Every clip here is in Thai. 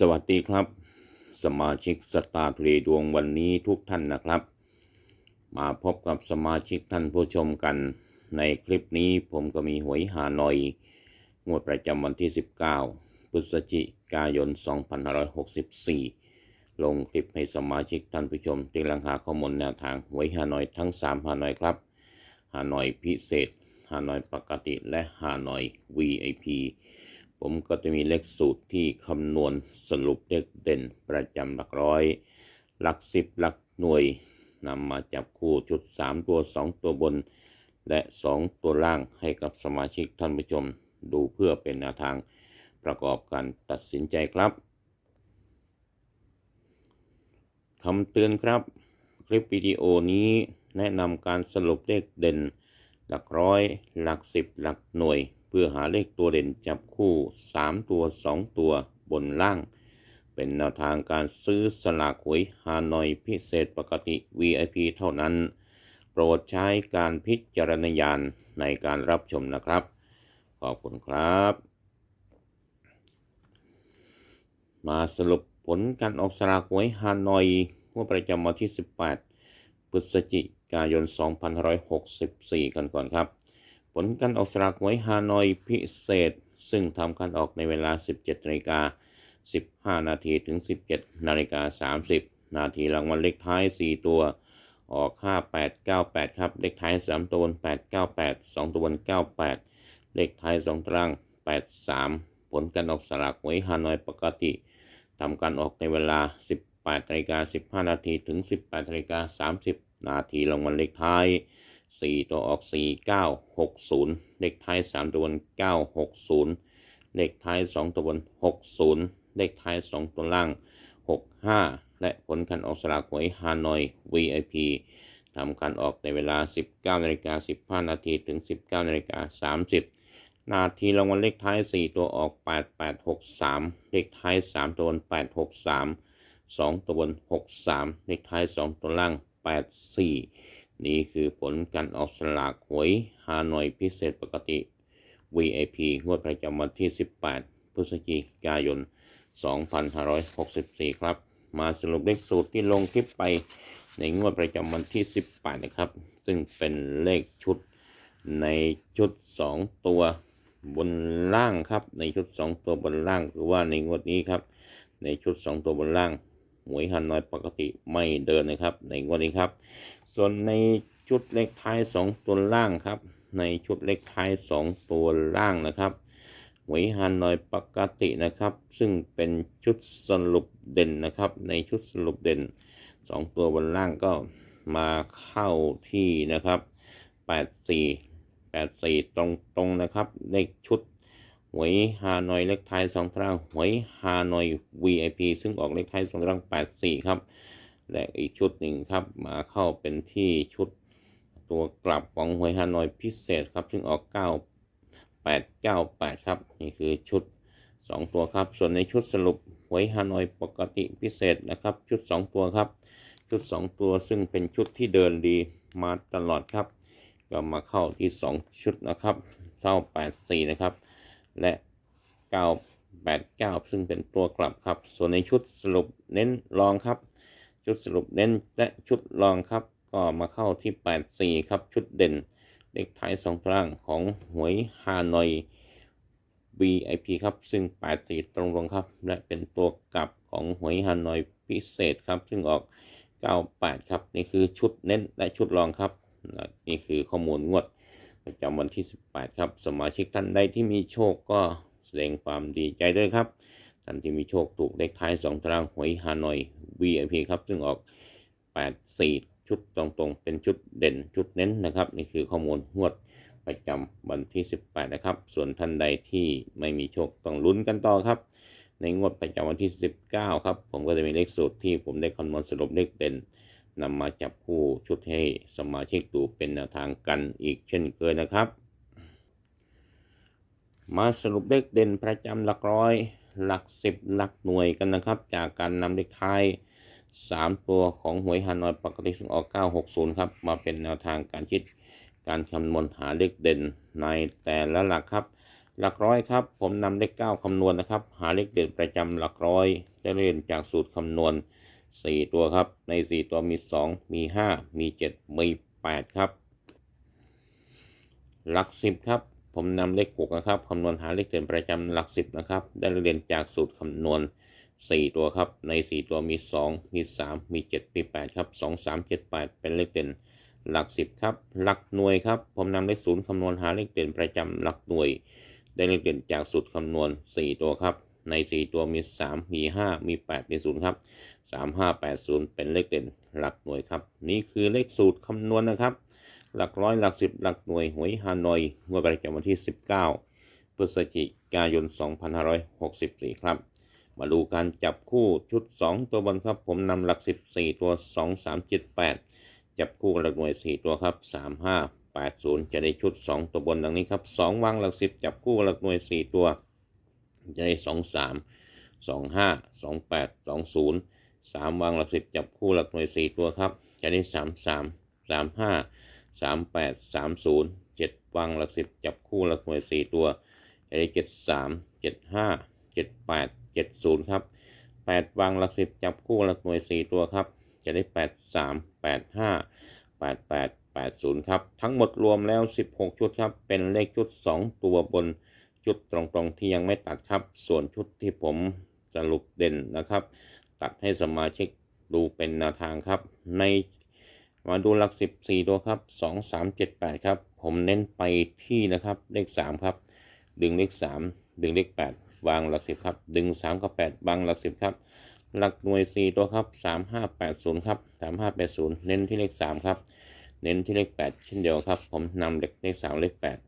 สวัสดีครับ สมาชิกสตาร์ทเลดวงวันนี้ทุกท่านนะครับ มาพบกับสมาชิกท่านผู้ชมกัน ในคลิปนี้ผมก็มีหวยหาหน่อย งวดประจำวันที่ 19 พฤศจิกายน 2564 ลงคลิปให้สมาชิกท่านผู้ชมที่กำลังหาข้อมูลแนวทางหวยหาหน่อยทั้ง 3 หาหน่อยครับหาหน่อยพิเศษ หาหน่อยปกติและหาหน่อย VIP ผมก็จะมีเลขสูตรที่คำนวณสรุปเลขเด่นประจำหลักร้อย หลักสิบหลักหน่วยนำมาจับคู่ชุด 3 ตัว 2 ตัวบน และ 2 ตัวล่างให้กับสมาชิกท่านผู้ชมดูเพื่อเป็นแนวทางประกอบการตัดสินใจครับคำเตือนครับ คลิปวิดีโอนี้แนะนำการสรุปเลขเด่น หลักร้อย หลักสิบหลักหน่วย เพื่อหาเลขตัวเด่นจับคู่ 3 ตัว 2 ตัวบนล่าง เป็นแนวทางการซื้อสลากหวยฮานอยพิเศษปกติ VIP เท่านั้น โปรดใช้การพิจารณญาณในการรับชมนะครับ ขอบคุณครับ มาสรุปผลการออกสลากหวยฮานอยงวดประจำวันที่ 18 พฤศจิกายน 2564 กันก่อนครับ ผลการออกสลากหวยฮานอยพิเศษ ซึ่งทำการออกในเวลา 17นาฬิกา15 นาทีถึง 17นาฬิกา30 นาทีรางวัลเลขท้าย 4 ตัว ออก 5898 ครับ เลขท้าย 3 ตัวบน898 2 ตัวบน98 เลขท้าย 2ตาราง 83 ผลการออกสลากหวยฮานอยปกติทำการออกในเวลา 18นาฬิกา15 นาทีถึง 18นาฬิกา30 นาทีรางวัลเลขท้าย 4 ตัวออก 4960 เลขท้าย 3 ตัวบน 960 เลขท้าย 2 ตัวบน 60 เลขท้าย 2 ตัวล่าง 65 และผลการออกสลากหวยฮานอย VIP ทำการออกในเวลา 19นาฬิกา15 นาทีถึง 19นาฬิกา30 นาทีรางวัลเลขท้าย 4 ตัวออก 8863 เลขท้าย 3 ตัวบน 863 2 ตัวบน 63 เลขท้าย 2 ตัวล่าง 84 นี่คือผลการออกสลากหวยฮานอยพิเศษปกติ VIP งวดประจำวันที่ 18 พฤศจิกายน 2564 ครับ มาสรุปเลขสูตรที่ลงคลิปไปในงวดประจำวันที่ 18 นะครับ ซึ่งเป็นเลขชุดในชุด 2 ตัวบนล่างครับ ในชุด 2 ตัวบนล่างคือว่าในงวดนี้ครับ ในชุด 2 ตัวบนล่าง หวยฮันน้อยปกติไม่เดินนะครับ ในงวดนี้ครับ ส่วนในชุดเลขท้าย 2 ตัวล่างครับ ในชุดเลขท้าย 2 ตัวล่างนะครับหวยฮานอยปกตินะครับ ซึ่งเป็นชุดสรุปเด่นนะครับ ในชุดสรุปเด่น 2 ตัวบนล่างก็มาเข้าที่นะครับ 84 84 ตรงตรงนะครับ เลขชุด วยฮานอยเลขท้าย2ตารางหวยฮานอย VIP ซึ่งออกเลขท้าย2ตาราง84 ครับ และอีกชุดหนึ่งครับมาเข้าเป็นที่ชุดตัวกลับของหวยฮานอยพิเศษครับ ซึ่งออก 9898 ครับ นี่คือชุด 2 ตัวครับ ส่วนในชุดสรุปหวยฮานอยปกติพิเศษนะครับ ชุด 2 ตัวครับ ชุด 2 ตัวซึ่งเป็นชุดที่เดินดีมาตลอดครับ ก็มาเข้าที่ 2 ชุดนะครับเท่า84 นะครับ และ 989 ซึ่งเป็นตัวกลับครับ ส่วนในชุดสรุปเน้นรองครับ ชุดสรุปเน้นและชุดรองครับ ก็มาเข้าที่ 84 ครับ ชุดเด่นเลขท้าย2ตารางของหวยฮานอย VIP ครับ ซึ่ง 84 ตรงๆครับ และเป็นตัวกลับของหวยฮานอยพิเศษครับ ซึ่งออก 98 ครับ นี่คือชุดเน้นและชุดรองครับ นี่คือข้อมูลงวด ประจำวันที่ 18 ครับ สมาชิกท่านใดที่มีโชคก็แสดงความดีใจด้วยครับ ท่านที่มีโชคถูกเลขท้าย 2 ตารางหวยฮานอย VIP ครับ ซึ่งออก 84 ชุดตรงๆ เป็นชุดเด่นชุดเน้นนะครับ นี่คือข้อมูลงวดประจำวันที่ 18 นะครับ ส่วนท่านใดที่ไม่มีโชคต้องลุ้นกันต่อครับ ในงวดประจำวันที่ 19 ครับ ผมก็จะมีเลขสูตรที่ผมได้คำนวณสรุปเลขเด่น นำมาจับคู่ชุดให้สมาชิกดูเป็นแนวทางกันอีกเช่นเคยนะครับ มาสรุปเลขเด่นประจำหลักร้อย หลักสิบหลักหน่วยกันนะครับ จากการนำเลขท้าย3ตัวของหวยฮานอยปกติซึ่งออก 960 ครับ มาเป็นแนวทางการคิด การคำนวณหาเลขเด่นในแต่ละหลักครับ หลักร้อยครับ ผมนำเลขเก้าคำนวณนะครับ หาเลขเด่นประจำหลักร้อยได้เรียนจากสูตรคำนวณ 4 ตัวครับ ใน 4 ตัวมี 2 มี 5 มี 7 มี 8 ครับ หลัก 10 ครับ ผมนำเลข6นะครับคำนวณหาเลขเด่นประจำหลัก 10 นะครับ ได้เรียนจากสูตรคำนวณ 4 ตัวครับ ใน 4 ตัวมี 2 มี 3 มี 7 มี 8 ครับ 2 3 7 8 เป็นเลขเด่นหลัก 10 ครับ หลักหน่วยครับ ผมนำเลขศูนย์คำนวณหาเลขเด่นประจำหลักหน่วย ได้เลขเด่นจากสูตรคำนวณ 4 ตัวครับ ใน 4 ตัวมี 3 มี 5 มี 8 มี 0 ครับ 3 5 8 0 เป็นเลขเด่นหลักหน่วยครับ นี่คือเลขสูตรคำนวณนะครับ หลักร้อยหลักสิบหลักหน่วยหวยฮานอยงวดประจำวันที่ 19 พฤศจิกายน 2564 ครับ มาดูการจับคู่ชุด 2 ตัวบนครับ ผมนำหลัก 14 ตัว 2 3 7 8 จับคู่หลักหน่วย 4 ตัวครับ 3 5 8 0 จะได้ชุด 2 ตัวบนดังนี้ครับ 2วางหลัก 10 จับคู่หลักหน่วย 4 ตัว ใช้สองสามสองห้าสองแปดสองศูนย์สามวางหลักสิบจับคู่หลักหน่วยสี่ตัวครับใช้ได้สามสามสามห้าสามแปดสามศูนย์เจ็ดวางหลักสิบจับคู่หลักหน่วยสี่ตัวใช้ได้เจ็ดสามเจ็ดห้าเจ็ดแปดเจ็ดศูนย์ครับแปดวางหลักสิบจับคู่หลักหน่วยสี่ตัวครับจะได้แปดสามแปดห้าแปดแปดแปดศูนย์ครับ ทั้งหมดรวมแล้วสิบหกชุดครับ เป็นเลขชุดสองตัวบน ชุดตรงๆที่ยังไม่ตัดครับ ส่วนชุดที่ผมสรุปเด่นนะครับ ตัดให้สมาชิกดูเป็นแนวทางครับ ในมาดูหลัก 14 ตัวครับ 2 3 7 8 ครับ ผมเน้นไปที่นะครับเลข 3 ครับ ดึงเลข 3 ดึงเลข 8 วางหลัก 10 ครับ ดึง 3 กับ 8 วางหลัก 10 ครับ หลักหน่วย 4 ตัวครับ 3 5 8 0 ครับ 3 5 8 0 เน้นที่เลข 3 ครับ เน้นที่เลข 8 เช่นเดียวครับ ผมนำเลขเลข 3 เลข 8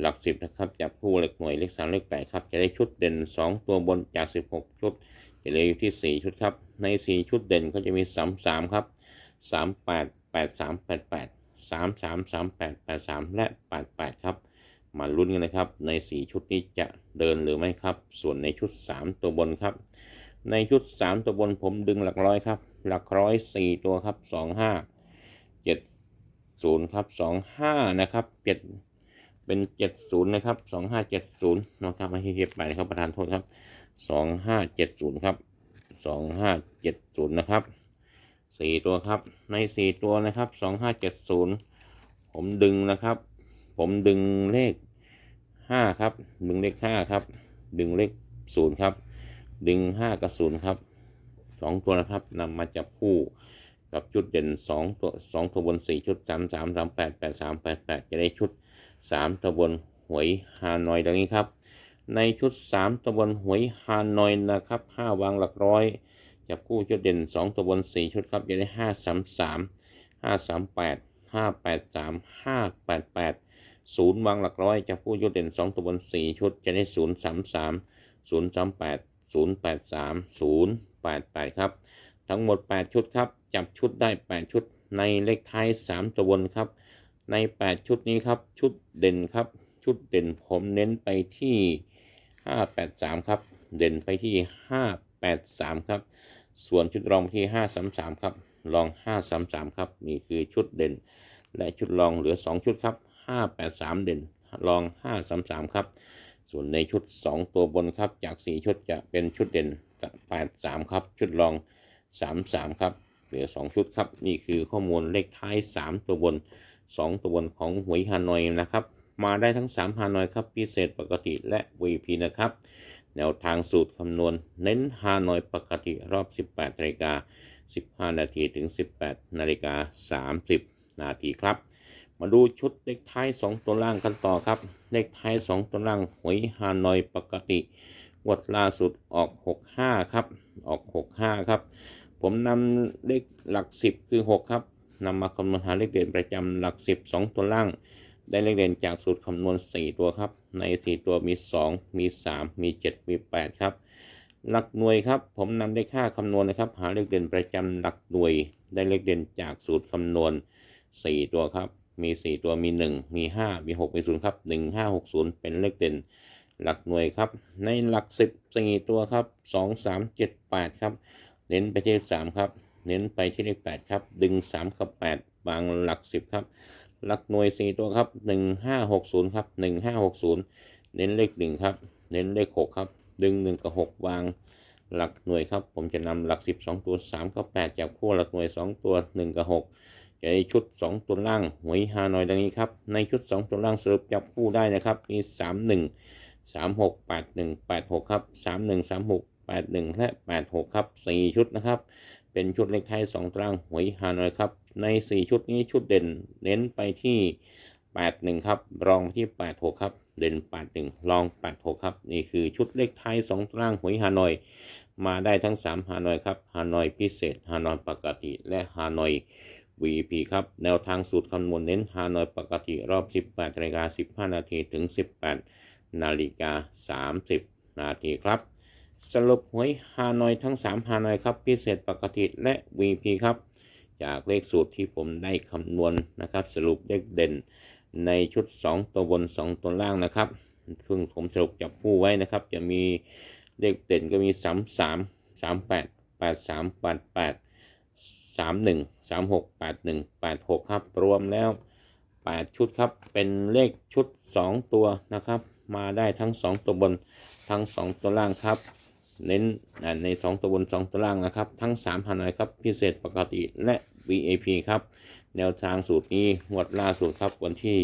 หลัก10นะครับจับคู่เลขหน่วยเลข3เลข8ครับ จะได้ชุดเด่น 2 ตัวบนจาก 16 ชุด จะเหลืออยู่ที่ 4 ชุดครับ ใน 4 ชุดเด่นก็จะมี 3 3 ครับ 3 8 8 3 8 8 3 3 3 8 8 3 และ 8 8 ครับ มาลุ้นกันนะครับ ใน 4 ชุดนี้จะเดินหรือไม่ครับ ส่วนในชุด 3 ตัวบนครับ ในชุด 3 ตัวบนผมดึงหลักร้อยครับ หลักร้อย 4 ตัวครับ 2 5 7 0 ครับ 2 5 นะครับ 7 เป็น70นะครับ2570นะครับไม่ใช่7 8ครับประธานโทษครับ2570ครับ2570นะครับ4ตัวครับใน4ตัวนะครับ2570ผมดึงนะครับ ผมดึงเลข5ครับดึงเลข5ครับ ดึงเลข0ครับ ดึง5กับ0ครับ2ตัวนะครับนำมาจับคู่กับชุดเด่น2ตัว2ตัวบน4ชุด3 3 3 8 8 3 8 8จะได้ชุด 3ตัวบนหวยฮานอยดังนี้ครับ ในชุด 3ตัวบนหวยฮานอยนะครับ5วางหลักร้อยจับคู่ชุดเด่น 2ตัวบน4ชุดครับจะได้ 5 3 3 5 3 8 5 8 3 5 8 8 0วางหลักร้อยจับคู่ชุดเด่น 2ตัวบน4ชุดจะได้ 0 3 3 0 3 8 0 8 3 0 8 8 ครับ ทั้งหมด 8 ชุดครับ จับชุดได้ 8 ชุดในเลขท้าย 3 ตัวบนครับ ใน 8 ชุดนี้ครับ ชุดเด่นครับ ชุดเด่นผมเน้นไปที่ 583 ครับ เด่นไปที่ 583 ครับ ส่วนชุดรองที่ 533 ครับ รอง 533 ครับ นี่คือชุดเด่น และชุดรองเหลือ 2 ชุดครับ 583 เด่น รอง 533 ครับ ส่วนในชุด 2 ตัวบนครับ จาก 4 ชุดจะเป็นชุดเด่น 83 ครับ ชุดรอง 33 ครับ เหลือ 2 ชุดครับ นี่คือข้อมูลเลขท้าย 3 ตัวบน 2 ตัวบนของหวยฮานอยนะครับ มาได้ทั้ง 3ฮานอยครับ พิเศษปกติและ VP นะครับ แนวทางสูตรคำนวณ เน้นฮานอยปกติรอบ 18นาฬิกา15 นาทีถึง 18นาฬิกา30 นาทีครับ มาดูชุดเลขท้าย 2 ตัวล่างกันต่อครับ เลขท้าย 2 ตัวล่างหวยฮานอยปกติงวดล่าสุดออก 65 ครับ ออก 65 ครับ ผมนำเลขหลัก 10 คือ 6 ครับ นำมาคำนวณหาเลขเด่นประจำหลัก 10 2 ตัวล่าง ได้เลขเด่นจากสูตรคำนวณ 4 ตัวครับ ใน 4 ตัวมี 2 มี 3 มี 7 มี 8 ครับ หลักหน่วยครับผมนำเลขค่าคำนวณนะครับ หาเลขเด่นประจำหลักหน่วย ได้เลขเด่นจากสูตรคำนวณ 4 ตัวครับ มี 4 ตัวมี 1 มี 5 มี 6 มี 0 ครับ 1 5 6 0 เป็นเลขเด่นหลักหน่วยครับ ในหลัก 10 4 ตัวครับ 2 3 7 8 ครับ เน้นไปที่3ครับ เน้นไปที่เลข8ครับ ดึง3กับ8บางหลัก10ครับ หลักหน่วย4ตัวครับ1560ครับ1560เน้นเลขหนึ่งครับ เน้นเลขหกครับ ดึงหนึ่งกับหกวางหลักหน่วยครับ ผมจะนำหลักสิบสองตัวสามกับแปดจับคู่หลักหน่วยสองตัวหนึ่งกับหกจะได้ชุดสองตัวล่างหวยฮานอยดังนี้ครับ ในชุดสองตัวล่างสรุปจับคู่ได้นะครับ มีสามหนึ่งสามหกแปดหนึ่งแปดหกครับสามหนึ่งสามหกแปดหนึ่งและแปดหกครับสี่ชุดนะครับ เป็นชุดเลขไทยสองตารางหวยฮานอยครับ ในสี่ชุดนี้ชุดเด่น เน้นไปที่ 81 ครับ รองที่ 86 ครับ เด่น 81 รอง 86 ครับ นี่คือชุดเลขไทย2ตารางหวยฮานอย มาได้ทั้ง 3 ฮานอยครับ ฮานอยพิเศษ ฮานอยปกติ และฮานอย VP ครับ แนวทางสูตรคำนวณเน้นฮานอยปกติรอบ 18นาฬิกา15 นาทีถึง 18 นาฬิกา 30 นาทีครับ สรุปหวยฮานอยทั้ง 3 ฮานอยครับ พิเศษปกติและ VP ครับ จากเลขสูตรที่ผมได้คำนวณนะครับ สรุปเลขเด่นในชุด 2 ตัวบน 2 ตัวล่างนะครับซึ่งผมสรุปจับคู่ไว้นะครับ จะมีเลขเด่นก็มี 3 3 3 8 8 3 8 8 3 1 3 6 8 1 8 6 ครับ รวมแล้ว 8 ชุดครับ เป็นเลขชุด 2 ตัวนะครับ มาได้ทั้ง 2 ตัวบนทั้ง 2 ตัวล่างครับ เน้นใน 2 ตัวบน 2 ตัวล่างนะครับ ทั้ง3พันเลยครับ พิเศษปกติและ VIP ครับ แนวทางสูตรนี้งวดล่าสุดครับวันที่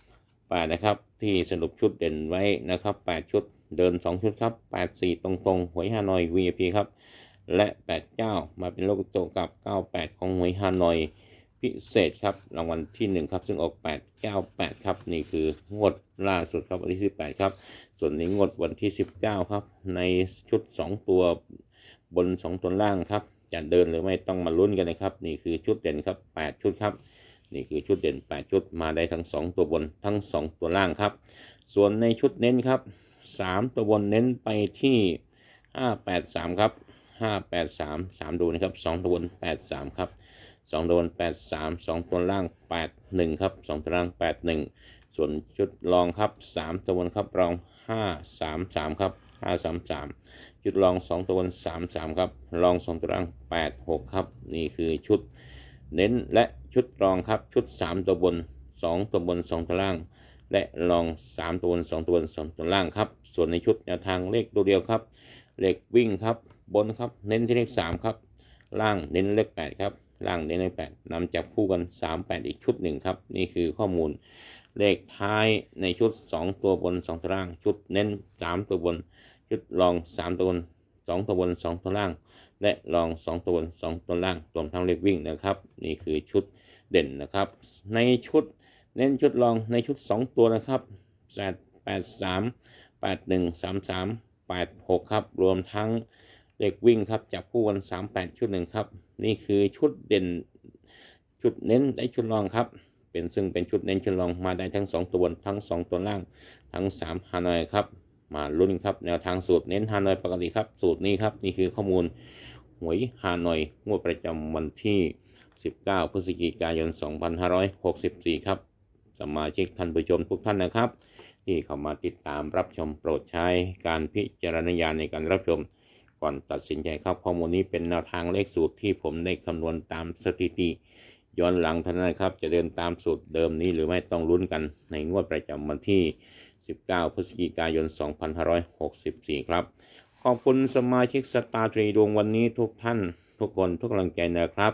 18 นะครับ ที่สรุปชุดเด่นไว้นะครับ 8 ชุดเดิน 2 ชุดครับ 84 ตรงๆหวยฮานอย VIP ครับ และ 89 มาเป็นโลกโจกับ 98 ของหวยฮานอย พิเศษครับรางวัลที่ 1 ครับ ซึ่งออก898ครับ นี่คืองวดล่าสุดครับวันที่ 18 ครับ ส่วนนี้งวดวันที่ 19 ครับ ในชุด 2 ตัวบน 2 ตัวล่างครับ จะเดินหรือไม่ต้องมาลุ้นกันนะครับ นี่คือชุดเด่นครับ 8 ชุดครับนี่คือชุดเด่น 8 ชุดมาได้ทั้ง 2 ตัวบนทั้ง 2 ตัวล่างครับ ส่วนในชุดเน้นครับ 3 ตัวบนเน้นไปที่ 583 ครับ 583 3 ดูนะครับ 2 ตัวบน 83 ครับ 2ตัวบน83 2 ตัวล่าง 81 ครับ 2 ตัวล่าง 81 ส่วนชุดรองครับ 3 ตัวบนครับรอง 533 ครับ 533 ชุดรอง 2 ตัวบน 33 ครับ รอง 2 ตัวล่าง 86 ครับ นี่คือชุดเน้นและชุดรองครับ ชุด 3 ตัวบน 2 ตัวบน 2 ตัวล่าง และรอง 3 ตัวบน 2 ตัวบน 2 ตัวล่างครับ ส่วนในชุดแนวทางเลขตัวเดียวครับ เลขวิ่งครับ บนครับ เน้นที่เลข 3 ครับ ล่างเน้นเลข 8 ครับ ล่างเน้นเลข8นำจับคู่กัน 3 8 อีกชุดหนึ่งครับ นี่คือข้อมูลเลขท้ายในชุด 2 ตัวบน 2 ตัวล่าง ชุดเน้น 3 ตัวบน ชุดรอง 3 ตัวบน 2 ตัวบน 2 ตัวล่าง และรอง 2 ตัวบน 2 ตัวล่างรวมทั้งเลขวิ่งนะครับ นี่คือชุดเด่นนะครับ ในชุดเน้นชุดรองในชุด 2 ตัวนะครับ8 8 3 8 1 3 3 8 6 ครับ รวมทั้ง เลขวิ่งครับจับคู่กัน3 8ชุดหนึ่งครับ นี่คือชุดเด่นชุดเน้นได้ชุดรองครับ เป็นซึ่งเป็นชุดเน้นชุดรองมาได้ทั้ง 2 ตัวบนทั้ง 2 ตัวล่างทั้ง3ฮานอยครับ มาลุ้นครับแนวทางสูตรเน้นฮานอยปกติครับ สูตรนี้ครับนี่คือข้อมูลหวยฮานอยงวดประจำวันที่ 19 พฤศจิกายน 2564 ครับสมาชิกท่านผู้ชมทุกท่านนะครับ ที่เข้ามาติดตามรับชมโปรดใช้การพิจารณญาณในการรับชม ก่อนตัดสินใจครับข้อมูลนี้เป็นแนวทางเลขสูตรที่ผมได้คำนวณตามสถิติ ย้อนหลังเท่านั้นครับ จะเดินตามสูตรเดิมนี้หรือไม่ต้องลุ้นกัน ในงวดประจำวันที่ 19 พฤศจิกายน 2564 ครับ ขอบคุณสมาชิกสตาร์ทรีดวงวันนี้ทุกท่าน ทุกคนทุกกำลังใจนะครับ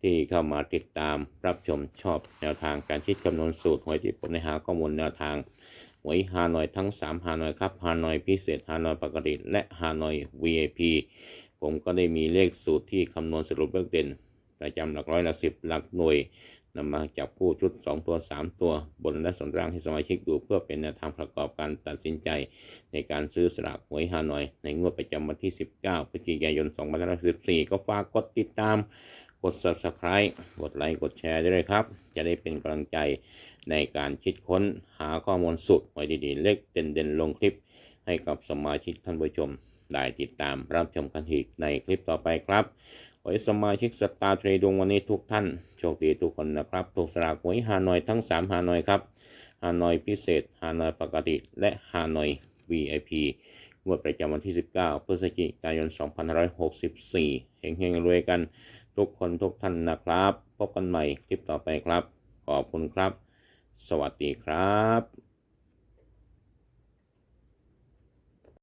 ที่เข้ามาติดตามรับชมชอบแนวทางการคิดคำนวณสูตรหวยที่ผมได้หาข้อมูลแนวทาง หวยฮานอยทั้ง 3 ฮานอยครับฮานอยพิเศษฮานอยปกติและฮานอย VIP ผมก็ได้มีเลขสูตรที่คำนวณสรุปเบื้องเด่น ประจำหลักร้อยหลักสิบหลักหน่วยนำมาจับคู่ชุด 2 ตัว 3 ตัวบนและส่วนล่างให้สมาชิกดูเพื่อเป็นแนวทางประกอบการตัดสินใจ ในการซื้อสลากหวยฮานอย ในงวดประจำวันที่ 19พฤศจิกายน2514 ก็ฝากกดติดตาม กด subscribe กดไลค์กดแชร์ได้เลยครับ จะได้เป็นกำลังใจ ในการคิดค้นหาข้อมูลสุดไว้ดีๆ เล็กเด่นๆ ลงคลิป ให้กับสมาชิกท่านผู้ชม ได้ติดตามรับชมกันอีกในคลิปต่อไปครับขอให้สมาชิกสตาร์เทรดวงวันนี้ทุกท่าน โชคดีทุกคนนะครับถูกสลากหวยฮานอยทั้ง 3 ฮานอยครับฮานอยพิเศษฮานอยปกติ และฮานอย VIP งวดประจำวันที่ 19 พฤศจิกายน 2564 เฮงๆรวยกัน ทุกคนทุกท่านนะครับ พบกันใหม่คลิปต่อไปครับ ขอบคุณครับ สวัสดีครับ